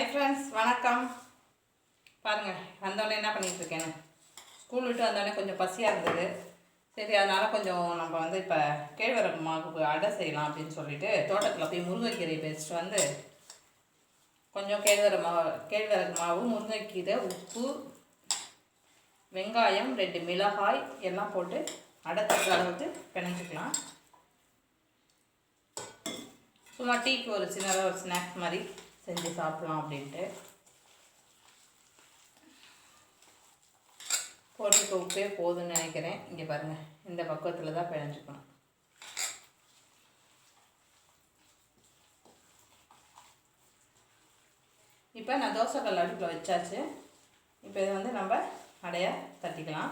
Hi friends வணக்கம். பாருங்கள் வந்தோடனே என்ன பண்ணிகிட்ருக்கேன்னு ஸ்கூல் விட்டு வந்தோடனே கொஞ்சம் பசியாக இருந்தது. சரி அதனால் கொஞ்சம் நம்ம வந்து இப்போ கேழ்வரகு மாவுக்கு அடை செய்யலாம் அப்படின்னு சொல்லிட்டு தோட்டத்தில் போய் முருங்கைக்கீரை பேசிட்டு வந்து கொஞ்சம் கேழ்வரகு மாவு கேழ்வரகு மாவு முருங்கைக்கீரை உப்பு வெங்காயம் ரெண்டு மிளகாய் எல்லாம் போட்டு அடை தட்டுற அளவுக்கு பிணைஞ்சிக்கலாம். சும்மா டீக்கு ஒரு சின்னதாக ஒரு ஸ்நாக்ஸ் மாதிரி. செஞ்சு சாப்பிட்லாம் அப்படின்ட்டு. போட்டுக்க உப்பே போதும்னு நினைக்கிறேன். இங்கே பாருங்கள் இந்த பக்குவத்தில் தான் பிழைஞ்சிக்கணும் இப்போ நான் தோசைக்கல் அடுப்பில் வச்சாச்சு. இப்போ இதை வந்து நம்ம அடையை தட்டிக்கலாம்.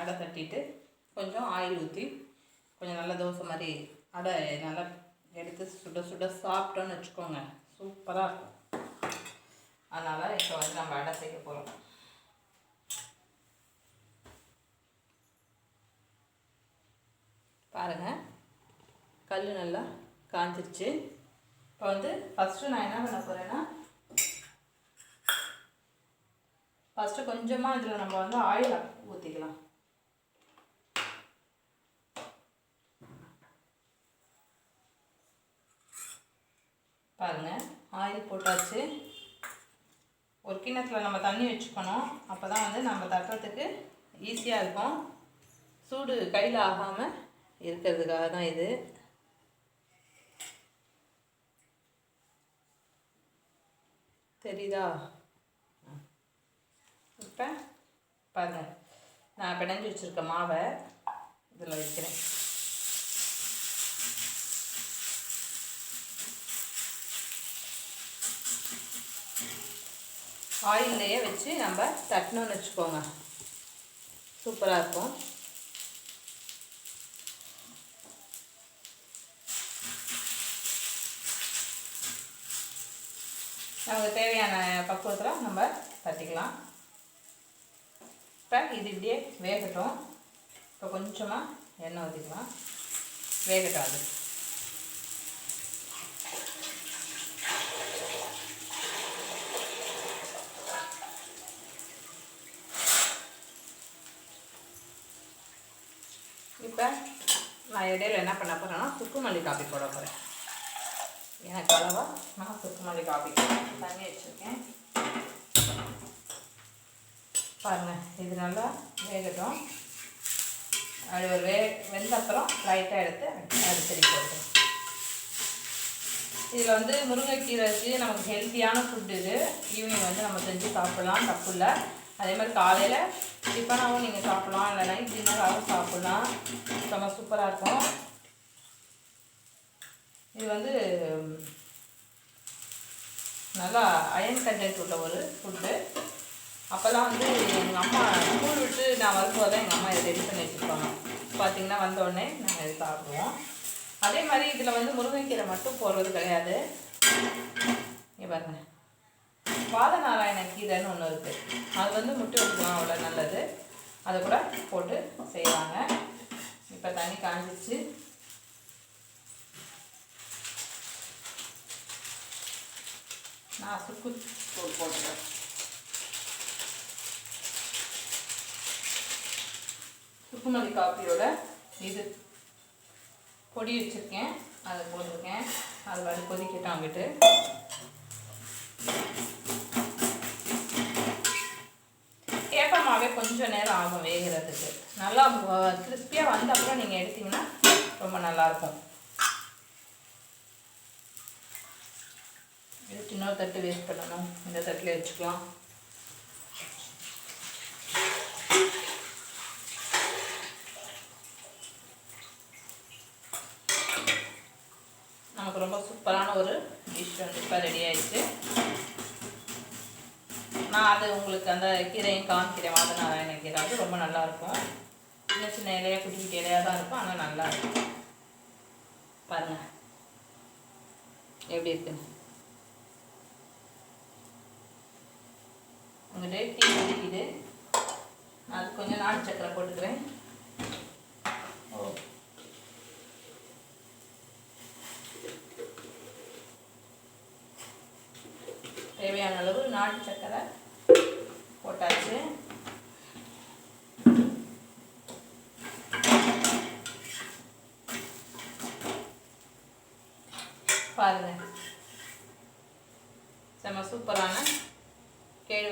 அடை தட்டிட்டு கொஞ்சம் ஆயில் ஊற்றி கொஞ்சம் நல்ல தோசை மாதிரி அடை நல்லா எடுத்து சுட சுட சாப்பிட்டோன்னு வச்சுக்கோங்க. சூப்பராக இருக்கும். அதனால் இப்போ வந்து நம்ம அடை செய்ய போகிறோம் பாருங்கள் கல் நல்லா காஞ்சிருச்சு. இப்போ வந்து ஃபஸ்ட்டு நான் என்ன பண்ண போகிறேன்னா ஃபஸ்ட்டு கொஞ்சமாக இதில் நம்ம வந்து ஆயில் ஊற்றிக்கலாம் பாருங்கள் ஆயில் போட்டாச்சு. ஒரு கிண்ணத்தில் நம்ம தண்ணி வச்சுக்கணும். அப்போ தான் வந்து நம்ம தட்டுறதுக்கு ஈஸியாக இருக்கும். சூடு கையில் ஆகாமல் இருக்கிறதுக்காக தான் இது. தெரியுதா? இப்போ பாருங்கள் நான் பிணைஞ்சு வச்சுருக்க மாவை இதில் வைக்கிறேன். ஆயில்லையே வச்சு நம்ம தட்டணும்னு வச்சுக்கோங்க. சூப்பராக இருக்கும். நமக்கு தேவையான பக்குவத்தில் நம்ம தட்டிக்கலாம். இப்போ இது இப்படியே வேகட்டும். இப்போ கொஞ்சமாக எண்ணெய் ஊற்றிக்கலாம் வேகட்டும் அது இப்போ நான் இடையில என்ன பண்ண போகிறேன்னா சுக்குமல்லி காப்பி போட போகிறேன் எனக்கு அளவா நான் சுக்குமல்லி காப்பி தண்ணி வச்சுருக்கேன். பாருங்கள் இது நல்லா வேகட்டும். அது ஒரு வே வெந்த அப்புறம் லைட்டாக எடுத்து அடிச்சடி போட்டோம் இதில் வந்து முருங்கைக்கீரை வச்சு நமக்கு ஹெல்த்தியான ஃபுட் இது. ஈவினிங் வந்து நம்ம செஞ்சு சாப்பிட்லாம் தப்பு இல்லை. அதே மாதிரி காலையில் டிஃபனாகவும் நீங்கள் சாப்பிட்லாம் இல்லை நைட் டின்னராகவும் சாப்பிட்லாம். செம்ம சூப்பராக இருக்கும். இது வந்து நல்லா அயன் கண்டென்ட் உள்ள ஒரு ஃபுட்டு அப்போல்லாம் வந்து எங்கள் அம்மா ஸ்கூல் விட்டு நான் வரும்போது தான் எங்கள் அம்மா இதை ரெடி பண்ணி வச்சுருப்பாங்க. பார்த்தீங்கன்னா வந்தோடனே நாங்கள் இது சாப்பிடுவோம். அதே மாதிரி இதில் வந்து முருங்கைக்கீரை மட்டும் போடுறது கிடையாது. இங்கே பாருங்கள் பாதநாராயண கீரைன்னு ஒன்று இருக்குது அது வந்து முட்டை வச்சுக்கலாம் அவ்வளோ நல்லது. அதை கூட போட்டு செய்வாங்க. தண்ணி காஞ்சிச்சு நான் சுக்கு தூள் போட்டுக்கிறேன். சுக்குமல்லி காப்பியோட இது பொடி வச்சுருக்கேன். அதை போட்டிருக்கேன். அது வந்து கொதிக்கட்டும் அங்கிட்டு. கொஞ்சம் நேரம் ஆகும் வேகிறதுக்கு. நல்லா கிறிஸ்பியாக வந்த அப்புறம் நீங்கள் எடுத்தீங்கன்னா ரொம்ப நல்லாயிருக்கும். எடுத்து இன்னொரு தட்டு வேஸ்ட் பண்ணணும். இந்த தட்டில் வச்சுக்கலாம். நமக்கு ரொம்ப சூப்பரான ஒரு டிஷ் வந்து இப்போ ரெடி ஆயிடுச்சு. அது உங்களுக்கு அந்த கீரையும் காமிக்கிறேன் வாத நாராயண கீரை அது ரொம்ப நல்லாயிருக்கும் சின்ன சின்ன இலையாக குட்டி குட்டி இலையாக தான் இருக்கும் ஆனால் நல்லா இருக்கும். பாருங்கள் எப்படி இருக்குன்னு உங்கள்கிட்ட டீ குடிக்குது நான் அது கொஞ்சம் நாட்டு சக்கரை போட்டுக்கிறேன். ஓ. தேவையான அளவு நாட்டு சக்கரை போட்டாச்சு பாருங்க செம்ம சூப்பரான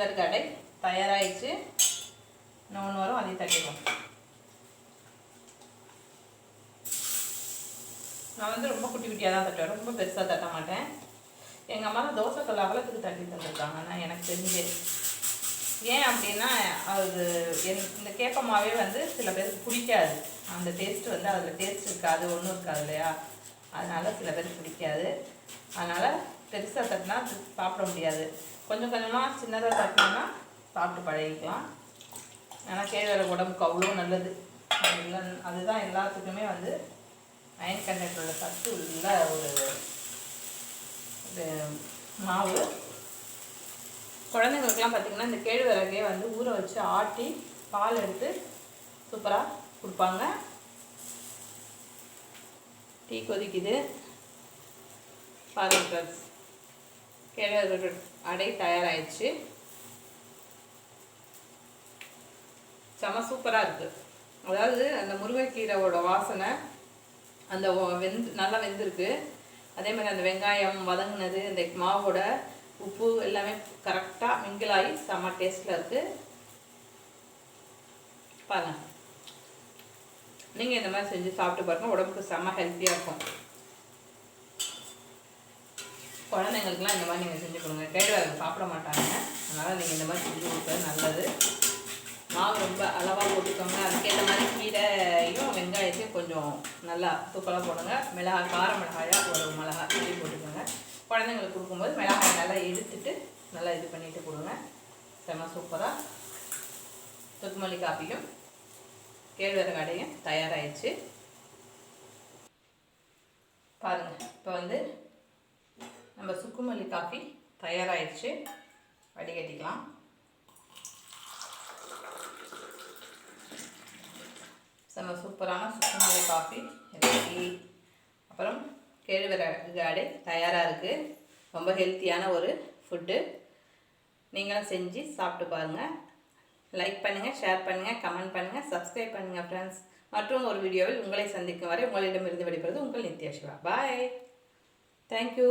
கேழ்வரகு கடை தயாராகிடுச்சு இன்னொன்று வரும் அதையும் தட்டிடுவோம். நான் வந்து ரொம்ப குட்டி குட்டியாக தான் தட்டுவேன். ரொம்ப பெருசாக தட்ட மாட்டேன். எங்கள் அம்மா தோசை கல் அகலத்துக்கு தட்டி தந்துருக்காங்க. ஆனால் எனக்கு தெரிஞ்சு ஏன் அப்படின்னா அது என் இந்த கேப்பமாவே வந்து சில பேருக்கு பிடிக்காது. அந்த டேஸ்ட் வந்து அதில் டேஸ்ட் இருக்காது ஒன்றும் இருக்காது இல்லையா? அதனால் சில பேருக்கு பிடிக்காது. அதனால் பெருசாக தட்டினா சாப்பிட முடியாது. கொஞ்சம் கொஞ்சமாக சின்னதாக தட்டினோம்னா சாப்பிட்டு பழகிக்கலாம். ஆனால் கேழ்வரகு உடம்புக்கு அவ்வளோ நல்லது. அது அதுதான் எல்லாத்துக்குமே வந்து அயன் கண்டென்ட் உள்ள சத்து உள்ள ஒரு இது மாவு. குழந்தைங்களுக்குலாம் பார்த்திங்கன்னா இந்த கேழ்வரகையை வந்து ஊற வச்சு ஆட்டி பால் எடுத்து சூப்பராக கொடுப்பாங்க. டீ கொதிக்குது. பாருங்கள் கிழறு அடை தயாராகிடுச்சு செம சூப்பராக இருக்குது அதாவது அந்த முருங்கைக்கீரையோட வாசனை அந்த வெந்து நல்லா வெந்திருக்கு. அதே மாதிரி அந்த வெங்காயம் வதங்கினது இந்த மாவோட உப்பு எல்லாமே கரெக்டாக மிங்கிளாகி செம்ம டேஸ்ட்டில் இருக்குது பாருங்க. நீங்கள் இந்த மாதிரி செஞ்சு சாப்பிட்டு பாருங்க உடம்புக்கு செம்ம ஹெல்த்தியாக இருக்கும். குழந்தைங்களுக்குலாம் இந்த மாதிரி நீங்கள் செஞ்சு கொடுங்க. கேழ்வரகு சாப்பிட மாட்டாங்க. அதனால் நீங்கள் இந்த மாதிரி செஞ்சு கொடுக்குறது நல்லது. மாவு ரொம்ப அளவாக போட்டுக்கோங்க. அதுக்கேற்ற மாதிரி கீரையும் வெங்காயத்தையும் கொஞ்சம் நல்லா தூக்கலாக போடுங்க. மிளகாய் கார மிளகாயாக ஒரு மிளகாய் சொல்லி போட்டுக்கோங்க. குழந்தைங்களுக்கு கொடுக்கும்போது மிளகாய் நல்லா எடுத்துட்டு நல்லா இது பண்ணிட்டு கொடுங்க. செம்ம சூப்பராக துக்குமல்லி காப்பியும் கேழ்வரகு அடையும். தயாராகிடுச்சு பாருங்கள் இப்போ வந்து நம்ம சுக்குமல்லி காஃபி தயாராகிடுச்சு வடிகட்டிக்கலாம். செம்ம சூப்பரான சுக்குமல்லி காஃபி ரெடி. அப்புறம் கேழ்வரகு அடை தயாராக இருக்குது ரொம்ப ஹெல்த்தியான ஒரு ஃபுட்டு. நீங்களும் செஞ்சு சாப்பிட்டு பாருங்கள் லைக் பண்ணுங்கள் ஷேர் பண்ணுங்கள் கமெண்ட் பண்ணுங்கள் சப்ஸ்கிரைப் பண்ணுங்கள் ஃப்ரெண்ட்ஸ் மற்றும் ஒரு வீடியோவில் உங்களை சந்திக்கும் வரை உங்களிடமிருந்து விடைபெறுவது உங்கள் நித்யா சிவா. Bye thank you